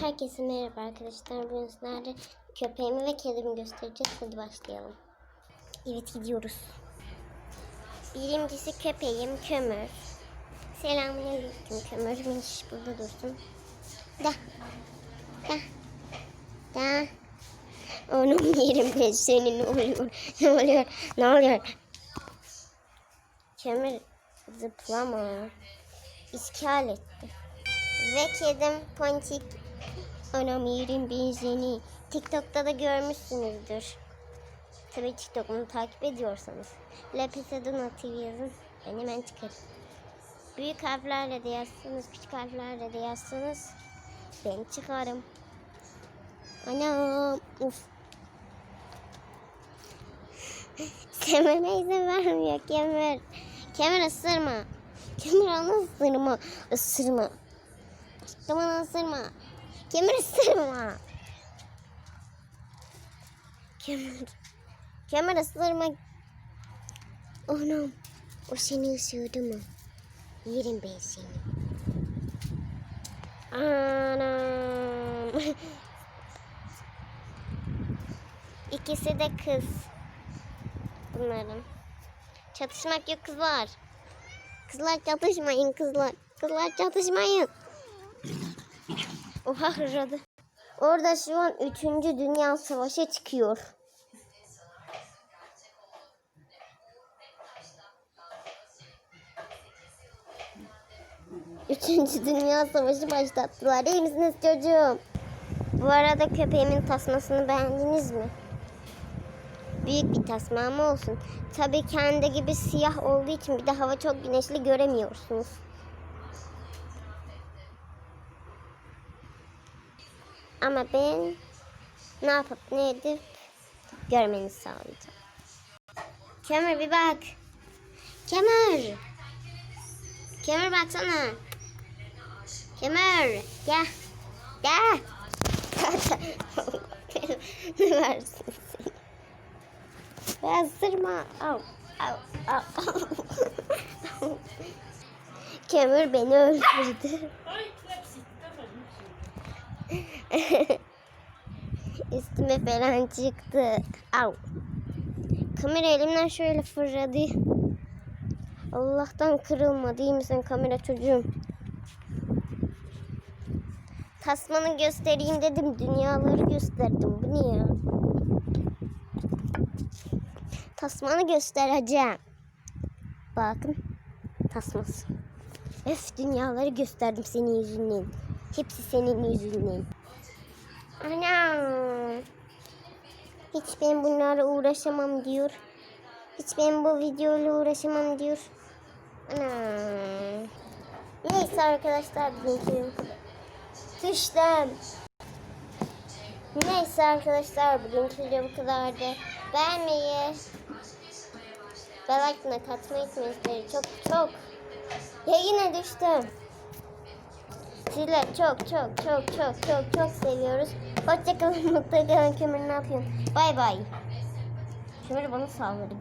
Herkese merhaba arkadaşlar. Bugün sizlerle köpeğimi ve kedimi göstereceğiz. Hadi başlayalım. Evet gidiyoruz. Birincisi köpeğim Kömür. Selamünaleyküm Kömür. Miniş burada dursun. Da. Da. Da. Onun yerim ben senin ne oluyor? Ne oluyor? Ne oluyor? Kömür zıplama. İskal etti. Ve kedim Ponçik. Anam yerin benzini. TikTok'ta da görmüşsünüzdür. Tabii TikTok'umu takip ediyorsanız. Lepeseduna TV yazın. Ben hemen çıkarım. Büyük harflerle de yazsanız, küçük harflerle de yazsanız ben çıkarım. Anam. Uf. Sevmeme izin vermiyor Kemer. Kemer ısırma. Kemer onu ısırma. Isırma. Tamam ısırma. Kemer ısırma. Kemer. Kemer ısırma. Anam. O seni ısırdı mı? Yerim ben seni. Anam. İkisi de kız. Bunların. Çatışmak yok kızlar. Kızlar çatışmayın kızlar. Kızlar çatışmayın. Oha hırladı. Orada şu an 3. Dünya Savaşı çıkıyor. Üçüncü Dünya Savaşı başlattılar. İyi misiniz çocuğum? Bu arada köpeğimin tasmasını beğendiniz mi? Büyük bir tasma ama olsun. Tabii kendi gibi siyah olduğu için bir de hava çok güneşli göremiyorsunuz. Ama ben ne yapıp ne edip görmenizi sağlayacağım. Kemer bir bak. Kemer. Kemer baksana. Kemer gel. Gel. ne versin seni. Ben ısırma. Au, au, au. Kemer beni öldürdü. Üstüme falan çıktı. Au. Kamera elimden şöyle fırladı. Allah'tan kırılmadı. İyi misin kamera çocuğum? Tasmanı göstereyim dedim. Dünyaları gösterdim. Bu ne ya? Tasmanı göstereceğim. Bakın. Tasması. Öf dünyaları gösterdim senin yüzünden. Hepsi senin yüzünden. Anam. Hiç ben bunlarla uğraşamam diyor. Hiç ben bu videoyla uğraşamam diyor. Anam. Neyse arkadaşlar bugünkü Düştüm. Neyse arkadaşlar bugünkü video bu kadardı. Beğenmeyi ve like'ına katmayı unutmayın. Çok çok. Ya yine düştüm. Sizler çok çok çok çok çok çok seviyoruz. Hoşçakalın mutlu kalın kömür ne yapıyorsun? Bay bay. Kömür bana saldırdı.